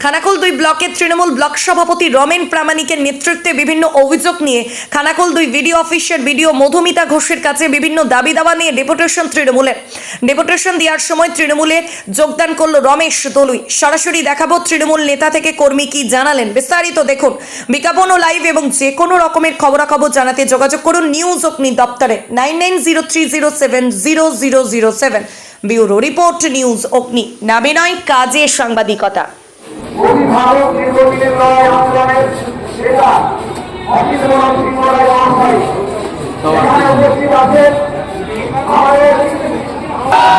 খানাকুল দুই ব্লকের তৃণমূল ব্লক সভাপতি রমেন প্রামাণিকের নেতৃত্বে বিভিন্ন অভিযোগ নিয়ে খানাকুল দুই ভিডিও অফিসের ভিডিও মধুমিতা ঘোষের কাছে বিভিন্ন দাবি দাওয়া নিয়ে ডেপুটেশন তৃণমূলের ডেপুটেশন দেওয়ার সময় তৃণমূলে যোগদান করল রমেশ দলুই। সরাসরি দেখাবো তৃণমূল নেতা থেকে কর্মী কি জানালেন। বিস্তারিত দেখুন। বিজ্ঞাপন ও লাইভ এবং যে কোনো রকমের খবরাখবর জানাতে যোগাযোগ করুন নিউজ অগ্নি দপ্তরে। Nine nine zero three zero seven zero zero zero seven. Bureau report news Agni. নামে নয়, কাজে সাংবাদিকতা। অভিভাবক দীর্ঘদিনের লড়াই আন্দোলনের নেতা অখিল মন্ত্রী মহোদয় মহাশয় এখানে উপস্থিত আছেন আমাদের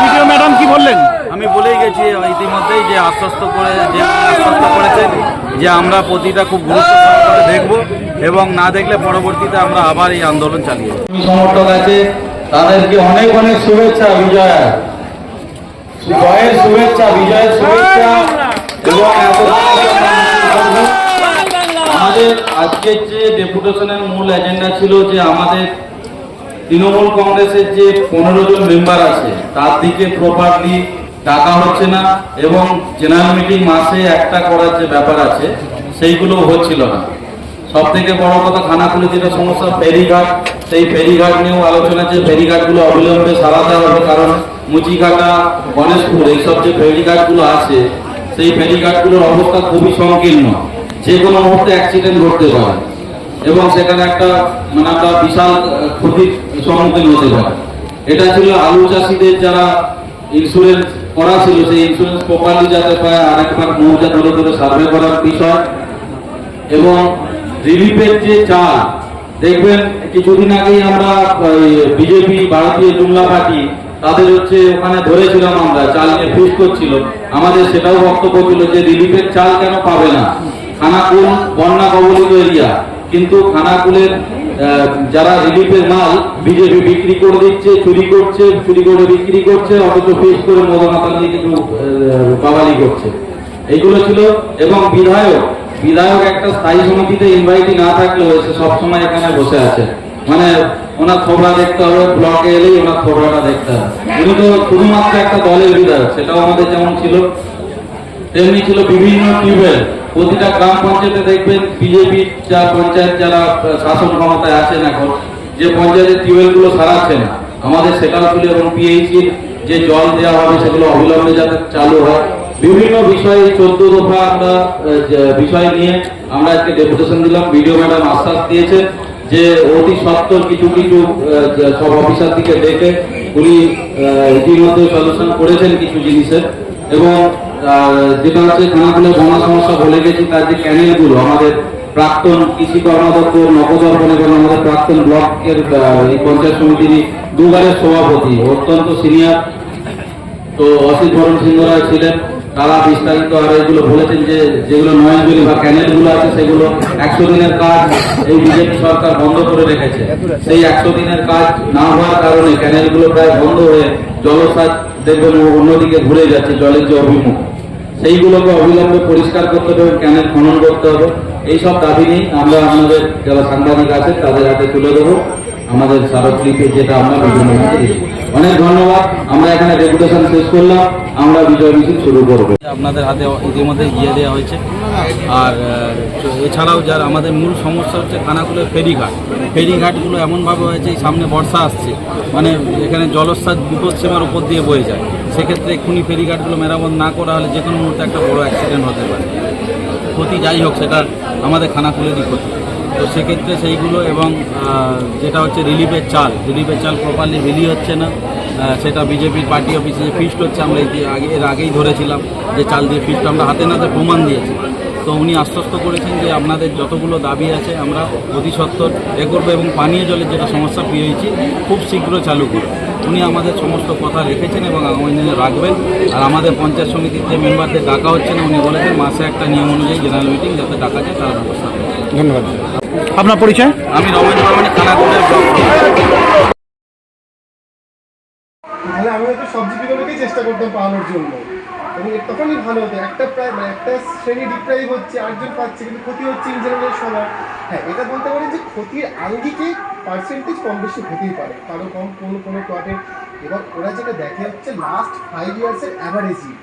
ভিডিও ম্যাডাম কি বললেন? আমি বলেই গেছি ইতিমধ্যেই যে আশ্বস্ত করে যে আশ্বস্ত করেছেন যে আমরা প্রতিটা খুব গুরুত্ব সহকারে দেখব এবং না দেখলে পরবর্তীতে আমরা আবার এই আন্দোলন চালিয়ে সমর্থক আছে। তাদেরকে অনেক অনেক শুভেচ্ছা বিজয়া। জয়ের শুভেচ্ছা বিজয়ের শুভেচ্ছা। আমাদের আজকের যে ডেপুটেশনের মূল এজেন্ডা ছিল যে আমাদের তৃণমূল কংগ্রেসের যে পনেরো জন মেম্বার আছে, তার দিকে প্রপারলি ডাকা হচ্ছে না এবং জেনারেল মিটিং মাসে একটা করার যে ব্যাপার আছে, সেইগুলো হচ্ছিল না। সব থেকে বড় কথা খানাকুলে যেটা সমস্যা, ফেরিঘাট, সেই ফেরিঘাট নিয়েও আলোচনা যে ফেরিঘাটগুলো অবিলম্বে সারাতে হবে, কারণ মুচিঘাটা, গণেশপুর, এইসব যে ফেরিঘাটগুলো আছে সেই ফেরিঘাটগুলোর অবস্থা খুবই সংকীর্ণ। যে কোনো মুহূর্তে অ্যাক্সিডেন্ট ঘটতে পারে এবং সেখানে একটা মানে একটা বিশাল ক্ষতির সম্মুখীন হতে পারে। এটা ছিল আলু চাষিদের যারা ইন্স্যুরেন্স করা ছিল, সেই ইন্স্যুরেন্স প্রপারলি যাতে পায়, আরেকবার মৌজা ধরে ধরে সার্ভে করার বিষয়। এবং রিলিফের যে চাল, দেখবেন কিছুদিন আগেই আমরা বিজেপি, ভারতীয় জুমলা পার্টি তাদের হচ্ছে ওখানে ধরেছিলাম আমরা চাল নিয়ে ফিস করছিল। আমাদের সেটাও বক্তব্য ছিল যে রিলিফের চাল কেন পাবে না? খানাকুল বন্যা কবলিত এরিয়া। কিন্তু খানাকুলের যারা রিলিফের মাল বিজেপি বিক্রি করে দিচ্ছে চুরি করছে চুরি করে বিক্রি করছে অথচ ফিস করে মদনাতাল কিছু আহ, বাবালি করছে। এইগুলো ছিল এবং বিধায়ক বিধায়ক একটা স্থায়ী সমিতিতে ইনভাইটি না থাকলেও এসে সবসময় এখানে বসে আছে। মানে ওনার খবরা দেখতে হবে, ব্লকে এলেই ওনার খবরাটা দেখতে হবে। উনি তো শুধুমাত্র একটা দলের বিধায়ক সেটাও আমাদের যেমন ছিল, তেমনি ছিল বিভিন্ন টিউবওয়েল প্রতিটা গ্রাম পঞ্চায়েতে দেখবেন বিজেপি যা পঞ্চায়েত যারা শাসন ক্ষমতায় আছেন এখন, যে পঞ্চায়েতের টিউবওয়েলগুলো সারাচ্ছে না আমাদের সেটাও ছিল এবং পিএইচি যে জল দেওয়া হবে সেগুলো অবিলম্বে যাতে চালু হয়। বিভিন্ন বিষয়ে চোদ্দ দফা আমরা বিষয় নিয়ে আমরা আজকে ডেপুটেশন দিলাম। ভিডিও ম্যাডাম আশ্বাস দিয়েছে যে অতি সত্তর কিছু কিছু সব অফিসার দিকে দেখে উনি ইতিমধ্যে সলিউশন করেছেন কিছু জিনিসের। এবং যেটা হচ্ছে খানাকুলের বন্যা সমস্যা বলে গেছি, তার যে ক্যানেলগুলো, আমাদের প্রাক্তন কৃষি কর্মাধ্যক্ষ, নবদর্পণ এবং আমাদের প্রাক্তন ব্লকের এই পঞ্চায়েত সমিতির দুবারের সভাপতি, অত্যন্ত সিনিয়র। তো অসিত বরণ সিংহ রায় ছিলেন। তারা বিস্তারিত আর এগুলো বলেছেন যে যেগুলো নয়নজলি বা ক্যানেলগুলো আছে, সেগুলো একশো দিনের কাজ এই বিজেপি সরকার বন্ধ করে রেখেছে। সেই একশো দিনের কাজ না হওয়ার কারণে ক্যানেলগুলো প্রায় বন্ধ হয়ে জলসাজ দেখবেন অন্যদিকে ঘুরে যাচ্ছে জলের যে অভিমুখ। সেইগুলোকে অবিলম্বে পরিষ্কার করতে হবে, ক্যানেল খনন করতে হবে। এইসব দাবি নিয়ে আমরা আমাদের যারা সাংবাদিক আছে তাদের হাতে তুলে দেবো। আমাদের স্মারকলিপি যেটা আমরা বিভিন্ন অনেক ধন্যবাদ। আমরা এখানে ডেপুটেশন শেষ করলাম। আমরা বিজয় মিছিল শুরু করব। আপনাদের হাতে ইতিমধ্যে গিয়ে দেওয়া হয়েছে। আর এছাড়াও যার আমাদের মূল সমস্যা হচ্ছে খানাকুলের ফেরিঘাট। ফেরিঘাটগুলো এমনভাবে হয়েছে, সামনে বর্ষা আসছে। মানে এখানে জলস্বাদ বিপদসীমার উপর দিয়ে বয়ে যায়। সেক্ষেত্রে এক্ষুনি ফেরিঘাটগুলো মেরামত না করা হলে যে কোনো মুহূর্তে একটা বড় অ্যাক্সিডেন্ট হতে পারে। ক্ষতি যাই হোক, সেটা আমাদের খানাকুলেরই ক্ষতি। তো সেক্ষেত্রে সেইগুলো এবং যেটা হচ্ছে রিলিফের চাল রিলিফের চাল প্রপারলি বিলি হচ্ছে না সেটা বিজেপির পার্টি অফিসে যে ফিস্ট হচ্ছে, আমরা আগে, এর আগেই ধরেছিলাম যে চাল দিয়ে ফিস্ট আমরা হাতে নাতে প্রমাণ দিয়েছি তো উনি আশ্বস্ত করেছেন যে আপনাদের যতগুলো দাবি আছে, আমরা অতি সত্তর এ করব এবং পানীয় জলের যেটা সমস্যা পেয়েছি, খুব শীঘ্র চালু করব। উনি আমাদের সমস্ত কথা রেখেছেন এবং আগামী দিনে রাখবেন। আর আমাদের পঞ্চায়েত সমিতির যে মেম্বারদের ডাকা হচ্ছে না, উনি বলেছেন মাসে একটা নিয়ম অনুযায়ী জেনারেল মিটিং যাতে ডাকা যায়, তার ব্যবস্থা ধন্যবাদ। আপনার পরিচয়? আমি রমেন বর্মণী খানাকুলের তাহলে আমি হয়তো সব জীবিকাগুলোকেই চেষ্টা করতাম পাওয়ানোর জন্য। এবং এর তখনই ভালো হতো। একটা প্রায় মানে একটা শ্রেণি ডিপ্রাইভ হচ্ছে আটজন পাচ্ছে কিন্তু ক্ষতি হচ্ছে ইন জেনারেল সবার। হ্যাঁ এটা বলতে পারি যে ক্ষতির আঙ্গিকে পার্সেন্টেজ কম বেশি হতেই পারে। কারও কম কোনো কোনো এবার ওরা যেটা দেখে হচ্ছে লাস্ট ফাইভ ইয়ার্সের অ্যাভারেজই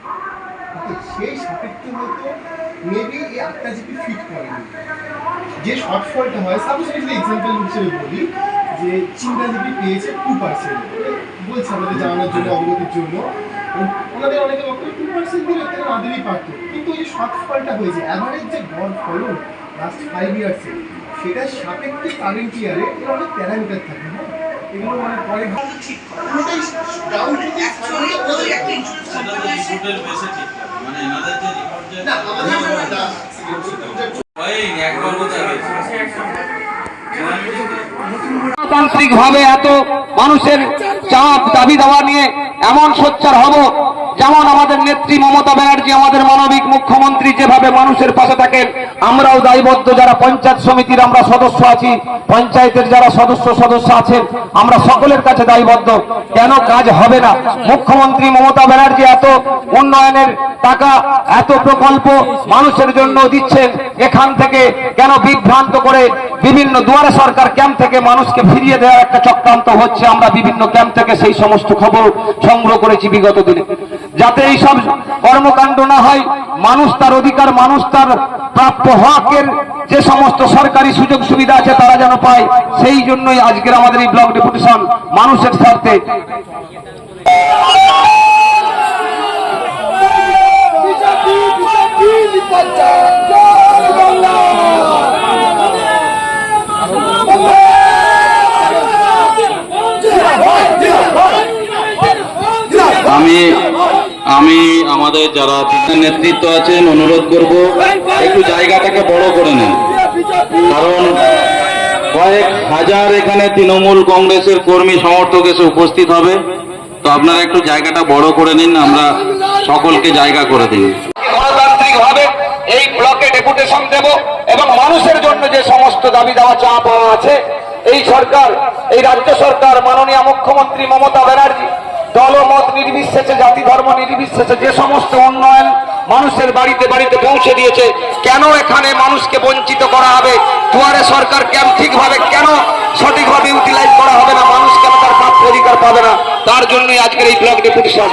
সেই সাপেক্ষে হয়তো মেবি এই আটটা জিপি ফিট করেনি। যে শর্টফলটা হয় সাপোজ আমি যদি এক্সাম্পল হিসেবে বলি যে চিন্তা জিপি পেয়েছে টু পার্সেন্ট বলছে আমাদের জানানোর জন্য অবগতির জন্য। ওনাদের অনেকে বক্তব্য টু পার্সেন্ট দিলে তারা না দিলেই পারতো। কিন্তু ওই যে শর্টফলটা হয়েছে অ্যাভারেজ যে গড় ফলন লাস্ট ফাইভ ইয়ার্সে সেটা সাপেক্ষে কারেন্ট ইয়ারে এর অনেক প্যারামিটার থাকে হ্যাঁ? এগুলো মানে পরে ঠিক। করে পুরোটাই ডাউন টু দি মানে এনাদের যে রিপোর্ট যে না আমাদের না গণতান্ত্রিক ভাবে এত মানুষের চাপ, দাবি দাওয়া নিয়ে এমন সোচ্চার হব যেমন আমাদের নেত্রী মমতা ব্যানার্জি, আমাদের মানবিক মুখ্যমন্ত্রী যেভাবে মানুষের পাশে থাকেন আমরাও দায়বদ্ধ যারা পঞ্চায়েত সমিতির আমরা সদস্য আছি, পঞ্চায়েতের যারা সদস্য সদস্য আছেন, আমরা সকলের কাছে দায়বদ্ধ। কেন কাজ হবে না? মুখ্যমন্ত্রী মমতা ব্যানার্জি এত উন্নয়নের টাকা, এত প্রকল্প মানুষের জন্য দিচ্ছেন, এখান থেকে কেন বিভ্রান্ত করে বিভিন্ন দুয়ারে সরকার ক্যাম্প থেকে মানুষকে ফিরিয়ে দেওয়ার একটা চক্রান্ত হচ্ছে, আমরা বিভিন্ন ক্যাম্প থেকে সেই সমস্ত খবর সংগ্রহ করেছি বিগত দিনে। যাতে এই সব কর্মকাণ্ড না হয়, মানুষ তার অধিকার, মানুষ তার প্রাপ্য হকের যে সমস্ত সরকারি সুযোগ সুবিধা আছে তারা যেন পায়, সেই জন্যই আজকের আমাদের এই ব্লক ডেপুটেশন মানুষের স্বার্থে আমি আমি যারা নেতৃত্ব আছেন, অনুরোধ করব, একটু জায়গাটাকে বড় করে নেন। কারণ কয়েক হাজার এখানে তৃণমূল কংগ্রেসের কর্মী, সমর্থক এসে উপস্থিত হবে। তো আপনারা একটু জায়গাটা বড় করে নিন, আমরা সকলকে জায়গা করে দিন গণতান্ত্রিক ভাবে এই ব্লকে ডেপুটেশন দেব এবং মানুষের জন্য যে সমস্ত দাবি দেওয়া চা পাওয়া আছে, এই সরকার, এই রাজ্য সরকার, মাননীয় মুখ্যমন্ত্রী মমতা ব্যানার্জি দলমত নির্বিশেষে, জাতি ধর্ম নির্বিশেষে, যে সমস্ত উন্নয়ন মানুষের বাড়িতে বাড়িতে পৌঁছে দিয়েছে, কেন এখানে মানুষকে বঞ্চিত করা হবে? দুয়ারে সরকার কেন ঠিকভাবে কেন সঠিকভাবে ইউটিলাইজ করা হবে না? মানুষ কেন তার প্রাপ্য অধিকার পাবে না? তার জন্যই আজকের এই ব্লক ডেপুটেশন।